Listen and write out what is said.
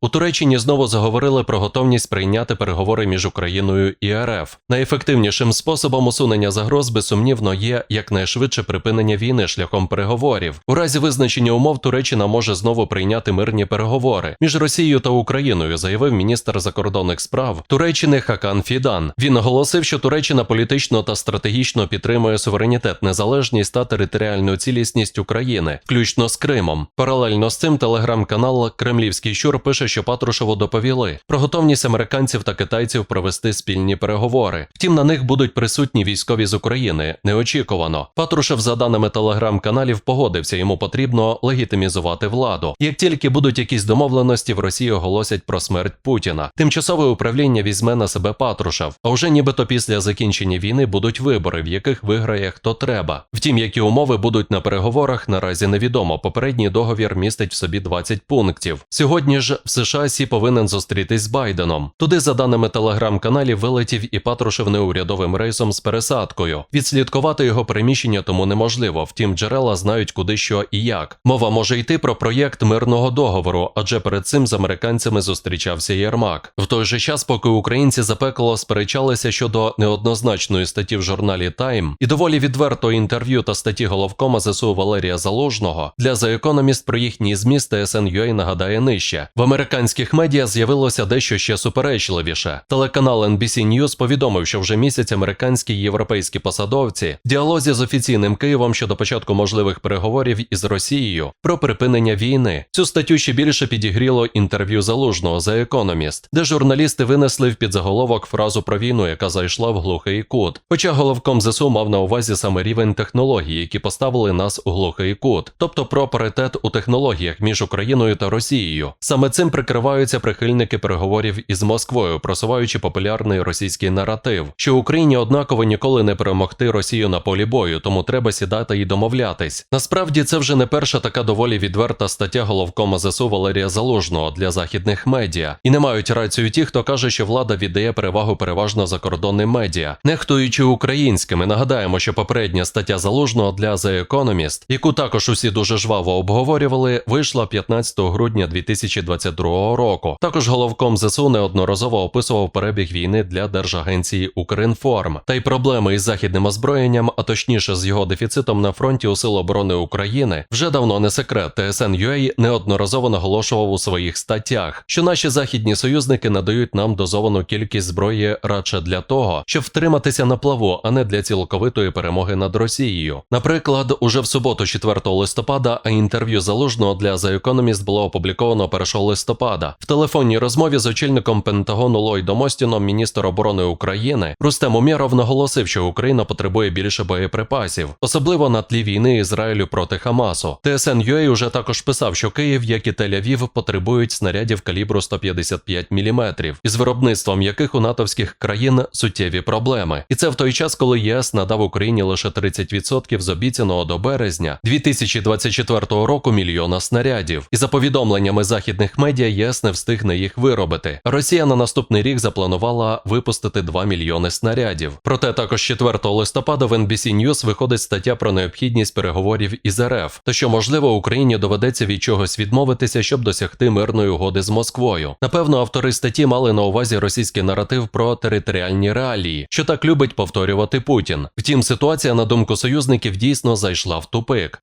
У Туреччині знову заговорили про готовність прийняти переговори між Україною і РФ. Найефективнішим способом усунення загроз безсумнівно є якнайшвидше припинення війни шляхом переговорів. У разі визначення умов Туреччина може знову прийняти мирні переговори між Росією та Україною, заявив міністр закордонних справ Туреччини Хакан Фідан. Він наголосив, що Туреччина політично та стратегічно підтримує суверенітет, незалежність та територіальну цілісність України, включно з Кримом. Паралельно з цим телеграм-канал Кремлівський щур пише, що Патрушеву доповіли про готовність американців та китайців провести спільні переговори. Втім, на них будуть присутні військові з України. Неочікувано. Патрушев, за даними телеграм-каналів, погодився. Йому потрібно легітимізувати владу. Як тільки будуть якісь домовленості, в Росії оголосять про смерть Путіна. Тимчасове управління візьме на себе Патрушев. А вже нібито після закінчення війни будуть вибори, в яких виграє хто треба. Втім, які умови будуть на переговорах, наразі невідомо. Попередній договір містить в собі 20 пунктів. Сьогодні ж в США Сі повинен зустрітись з Байденом. Туди, за даними телеграм-каналів, вилетів і Патрушев неурядовим рейсом з пересадкою. Відслідкувати його переміщення тому неможливо. Втім, джерела знають куди що і як. Мова може йти про проєкт мирного договору, адже перед цим з американцями зустрічався Єрмак. В той же час, поки українці запекло сперечалися щодо неоднозначної статті в журналі Тайм і доволі відвертого інтерв'ю та статті головкома ЗСУ Валерія Залужного для The Economist про їхній зміст ТСН.UA нагадає нижче. В американських медіа з'явилося дещо ще суперечливіше. Телеканал NBC News повідомив, що вже місяць американські і європейські посадовці в діалозі з офіційним Києвом щодо початку можливих переговорів із Росією про припинення війни. Цю статтю ще більше підігріло інтерв'ю залужного The Economist, де журналісти винесли в підзаголовок фразу про війну, яка зайшла в глухий кут. Хоча головком ЗСУ мав на увазі саме рівень технологій, які поставили нас у глухий кут, тобто про паритет у технологіях між Україною та Росією. Саме цим прикриваються прихильники переговорів із Москвою, просуваючи популярний російський наратив, що Україні однаково ніколи не перемогти Росію на полі бою, тому треба сідати і домовлятись. Насправді це вже не перша така доволі відверта стаття головкома ЗСУ Валерія Залужного для західних медіа. І не мають рацію ті, хто каже, що влада віддає перевагу переважно закордонним медіа, нехтуючи українськими. Нагадаємо, що попередня стаття Залужного для The Economist, яку також усі дуже жваво обговорювали, вийшла 15 грудня 2022 року. Також головком ЗСУ неодноразово описував перебіг війни для держагенції Укрінформ та й проблеми із західним озброєнням, а точніше з його дефіцитом на фронті у Сил оборони України, вже давно не секрет. ТСН.UA неодноразово наголошував у своїх статтях, що наші західні союзники надають нам дозовану кількість зброї радше для того, щоб втриматися на плаву, а не для цілковитої перемоги над Росією. Наприклад, уже в суботу, 4 листопада, а інтерв'ю залужного для The Economist було опубліковано 1 листопада. В телефонній розмові з очільником Пентагону Ллойдом Остіном міністр оборони України Рустем Умєров наголосив, що Україна потребує більше боєприпасів, особливо на тлі війни Ізраїлю проти Хамасу. ТСН.UA уже також писав, що Київ, як і Тель-Авів, потребують снарядів калібру 155 мм, із виробництвом яких у натовських країн суттєві проблеми. І це в той час, коли ЄС надав Україні лише 30% з обіцяного до березня 2024 року мільйона снарядів. І за повідомленнями західних медіа ЄС не встигне їх виробити. Росія на наступний рік запланувала випустити 2 мільйони снарядів. Проте також 4 листопада в NBC News виходить стаття про необхідність переговорів із РФ, та що можливо Україні доведеться від чогось відмовитися, щоб досягти мирної угоди з Москвою. Напевно, автори статті мали на увазі російський наратив про територіальні реалії, що так любить повторювати Путін. Втім, ситуація, на думку союзників, дійсно зайшла в тупик.